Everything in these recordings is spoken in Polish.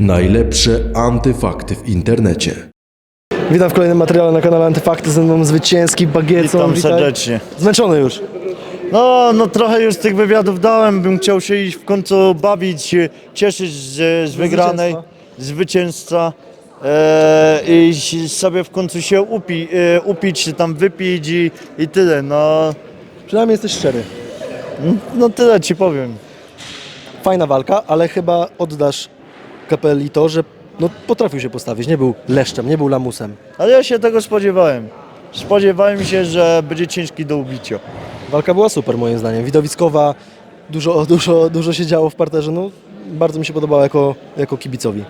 Najlepsze antyfakty w internecie. Witam w kolejnym materiale na kanale Antyfakty, ze mną zwycięski Bagiecą. Witam Witaj. serdecznie. Zmęczony już. No, no trochę już tych wywiadów dałem, bym chciał się iść w końcu bawić, cieszyć z, z wygranej, zwycięzca e, i sobie w końcu się upi, e, upić, czy tam wypić i, i tyle, no, Przynajmniej jesteś szczery. no tyle ci powiem. Fajna walka, ale chyba oddasz kapeli to, że no, potrafił się postawić. Nie był leszczem, nie był lamusem. Ale ja się tego spodziewałem. Spodziewałem się, że będzie ciężki do ubicia. Walka była super moim zdaniem. Widowiskowa, dużo, dużo, dużo się działo w parterze. No, bardzo mi się podobało jako, jako kibicowi.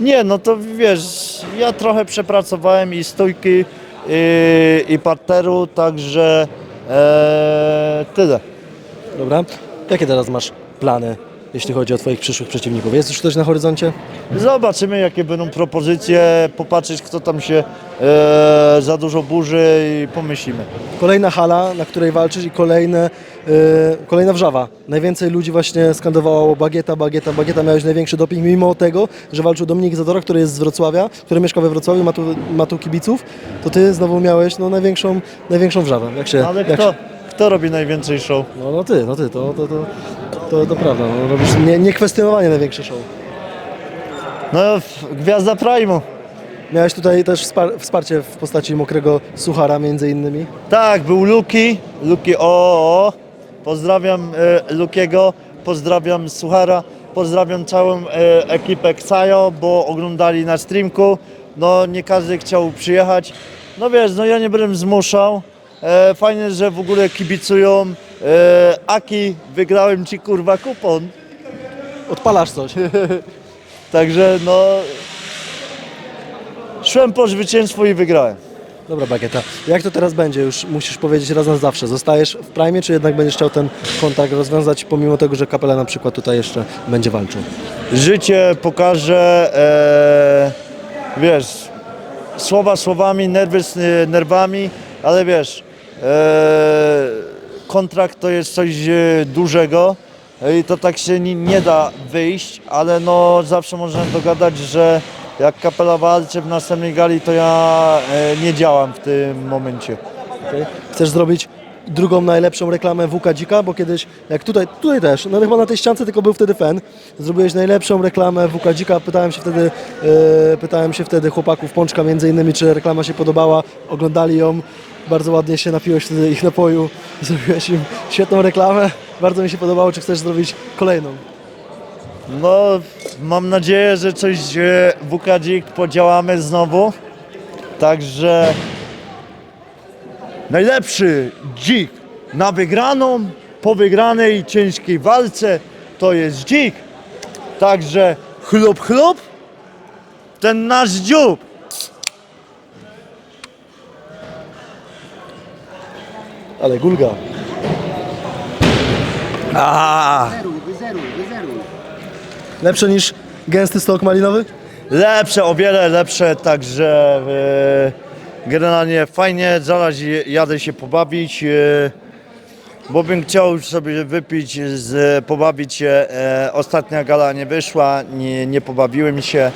Nie, no to wiesz, ja trochę przepracowałem i stójki, i, i parteru, także e, tyle. Dobra. Jakie teraz masz plany, jeśli chodzi o Twoich przyszłych przeciwników? Jest już ktoś na horyzoncie? Zobaczymy, jakie będą propozycje, popatrzeć, kto tam się e, za dużo burzy i pomyślimy. Kolejna hala, na której walczysz i kolejne, yy, kolejna wrzawa. Najwięcej ludzi właśnie skandowało bagieta, bagieta, bagieta. Miałeś największy doping, mimo tego, że walczył Dominik Zadora, który jest z Wrocławia, który mieszka we Wrocławiu, ma tu, ma tu kibiców, to ty znowu miałeś no, największą, największą wrzawę. Jak się, Ale jak kto, Się, kto robi najwięcej show? no, no ty, no ty, to, to, to, to, to prawda. No, robisz nie, niekwestionowanie największe show. No, f- gwiazda Prime'u. Miałeś tutaj też wspar- wsparcie w postaci mokrego suchara między innymi. Tak, był Luki, Luki o, o. Pozdrawiam e, Lukiego, pozdrawiam Suchara, pozdrawiam całą e, ekipę Xayo, bo oglądali na streamku. No nie każdy chciał przyjechać. No wiesz, no ja nie będę zmuszał. E, fajnie, że w ogóle kibicują. E, Aki, wygrałem ci kurwa kupon. Odpalasz coś. Także no... Szłem po zwycięstwo i wygrałem. Dobra Bagieta, jak to teraz będzie? Już musisz powiedzieć raz na zawsze. Zostajesz w Prime, czy jednak będziesz chciał ten kontakt rozwiązać, pomimo tego, że kapela na przykład tutaj jeszcze będzie walczył? Życie pokaże, e, wiesz, słowa słowami, nerwy z nerwami, ale wiesz, e, kontrakt to jest coś e, dużego i to tak się nie, da wyjść, ale no zawsze można dogadać, że jak kapela walczy w następnej gali, to ja e, nie działam w tym momencie. Okej? Chcesz zrobić drugą najlepszą reklamę WK Dzika, bo kiedyś, jak tutaj, tutaj też, no chyba na tej ściance tylko był wtedy fan, zrobiłeś najlepszą reklamę WK Dzika, pytałem się wtedy, e, pytałem się wtedy chłopaków Pączka między innymi, czy reklama się podobała, oglądali ją, bardzo ładnie się napiłeś wtedy ich napoju, zrobiłeś im świetną reklamę, bardzo mi się podobało, czy chcesz zrobić kolejną? No, mam nadzieję, że coś e, w UKDzik podziałamy znowu. Także najlepszy dzik na wygraną, po wygranej ciężkiej walce to jest dzik. Także chlub, chlub, ten nasz dziób. Ale Gulga. A. Lepsze niż gęsty stok malinowy? lepsze, o wiele lepsze, także e, generalnie fajnie, zaraz jadę się pobawić, e, bo bym chciał sobie wypić, z, pobawić się. E, ostatnia gala nie wyszła, nie, nie pobawiłem się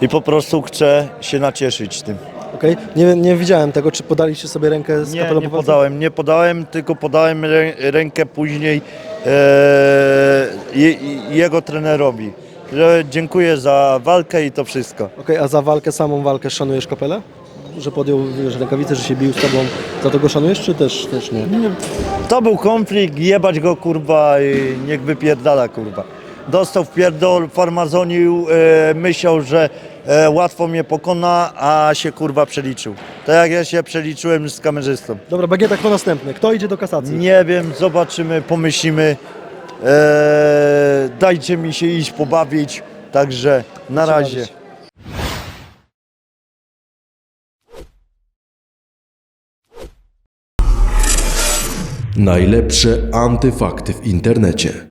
i po prostu chcę się nacieszyć tym. Okej, nie, nie widziałem tego, czy podaliście sobie rękę z kapelą nie podałem, nie podałem, tylko podałem rę, rękę później e, je, jego trenerowi. Że dziękuję za walkę i to wszystko. Okej, a za walkę, samą walkę szanujesz kapelę? Że podjął wiesz, rękawice, że się bił z tobą, za to go szanujesz, czy też, też nie? To był konflikt, jebać go kurwa i niech wypierdala kurwa. Dostał w pierdol, farmazonił, e, myślał, że e, łatwo mnie pokona, a się kurwa przeliczył. Tak jak ja się przeliczyłem z kamerzystą. Dobra, Bagieta, kto następny? Kto idzie do kasacji? Nie wiem, zobaczymy, pomyślimy. E, dajcie mi się iść pobawić, także na razie. Najlepsze antyfakty w internecie.